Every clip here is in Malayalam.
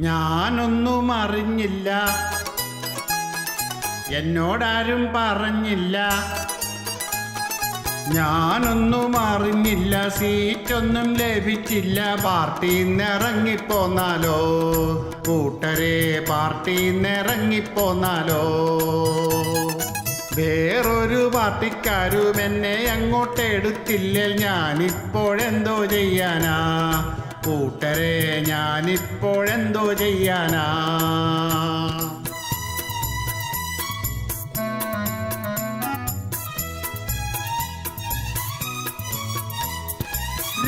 ഞാനൊന്നും അറിഞ്ഞില്ല. എന്നോടാരും പറഞ്ഞില്ല. ഞാനൊന്നും അറിഞ്ഞില്ല. സീറ്റൊന്നും ലഭിച്ചില്ല. പാർട്ടിയിൽ ഇറങ്ങിപ്പോന്നാലോ കൂട്ടരെ പാർട്ടിയിൽ ഇറങ്ങിപ്പോന്നാലോ വേറൊരു പാർട്ടിക്കാരും എന്നെ അങ്ങോട്ട് എടുത്തില്ല ഞാനിപ്പോഴെന്തോ ചെയ്യാനാ? കൂട്ടരെ ഞാനിപ്പോഴെന്തോ ചെയ്യാനാ?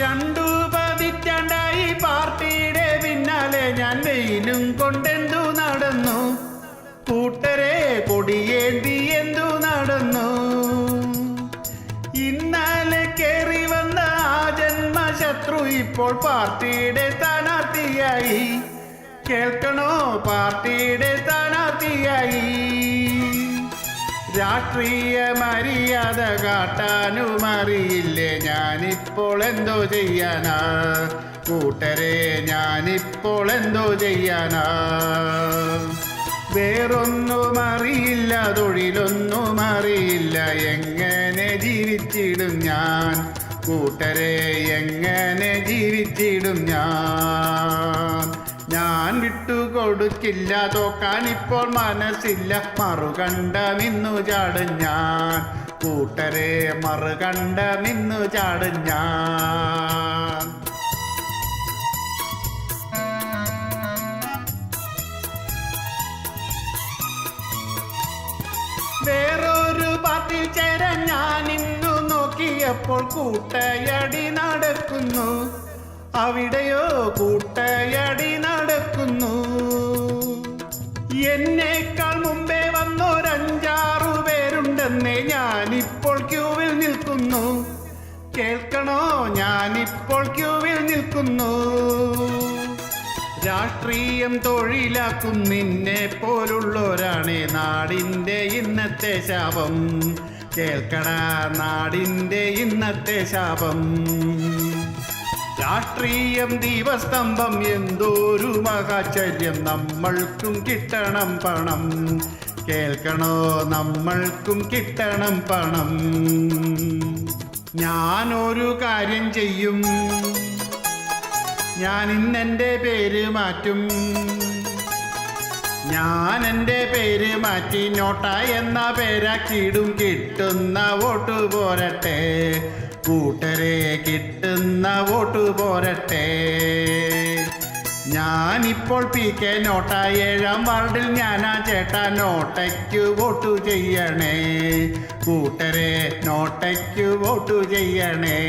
രണ്ടു പതിറ്റാണ്ടായി പാർട്ടിയുടെ പിന്നാലെ ഞാൻ വെയിലും കൊണ്ടെന്തു നടന്നു. കൂട്ടരെ കൊടിയേന്തി എന്തു നടന്നു? ഇന്നലെ കേറി ജന്മശത്രു ഇപ്പോൾ പാർട്ടിയുടെ സ്ഥാനാർത്ഥിയായി. കേൾക്കണോ? പാർട്ടിയുടെ സ്ഥാനാർത്ഥിയായി. രാഷ്ട്രീയ മര്യാദ കാട്ടാനും അറിയില്ലേ? ഞാനിപ്പോൾ എന്തോ ചെയ്യാനാ? കൂട്ടരെ ഞാനിപ്പോൾ എന്തോ ചെയ്യാനാ? വേറൊന്നും അറിയില്ല തൊഴിലൊന്നും അറിയില്ല. എങ്ങനെ ജീവിച്ചിടും ഞാൻ? കൂട്ടരെ എങ്ങനെ ജീവിച്ചിടും ഞാൻ? ഞാൻ വിട്ടുകൊടുക്കില്ല തോക്കാൻ ഇപ്പോൾ മനസ്സില്ല. മറുകണ്ട നിന്നു ചാടും ഞാൻ. കൂട്ടരെ മറുകണ്ട നിന്നു ചാടും ഞാൻ. നോക്കിയപ്പോൾ കൂട്ടയടി നടക്കുന്നു? അവിടെയോ കൂട്ടയടി നടക്കുന്നു? എന്നേക്കാൾ മുമ്പേ വന്നൊരഞ്ചാറു പേരുണ്ടെന്നേ ഞാനിപ്പോൾ ക്യൂവിൽ നിൽക്കുന്നു. കേൾക്കണോ? ഞാനിപ്പോൾ ക്യൂവിൽ നിൽക്കുന്നു. രാഷ്ട്രീയം തൊഴിലാക്കും നിന്നെ പോലുള്ളവരാണ് നാടിന്റെ ഇന്നത്തെ ശാപം. കേൾക്കട നാടിന്റെ ഇന്നത്തെ ശാപം. രാഷ്ട്രീയം ദീപസ്തംഭം എന്തോരു മഹാചര്യം. നമ്മൾക്കും കിട്ടണം പണം. കേൾക്കണോ? നമ്മൾക്കും കിട്ടണം പണം. ഞാനൊരു കാര്യം ചെയ്യും. ഞാൻ ഇന്നെന്റെ പേര് മാറ്റും. ഞാൻ എന്റെ പേര് മാറ്റി നോട്ട എന്ന പേരാക്കിയിടും. കിട്ടുന്ന വോട്ട് പോരട്ടെ. കൂട്ടരെ കിട്ടുന്ന വോട്ട് പോരട്ടെ. ഞാനിപ്പോൾ പി കെ നോട്ട ഏഴാം വാർഡിൽ ഞാനാ ചേട്ടാ നോട്ടയ്ക്ക് വോട്ട് ചെയ്യണേ. കൂട്ടരെ നോട്ടയ്ക്ക് വോട്ട് ചെയ്യണേ.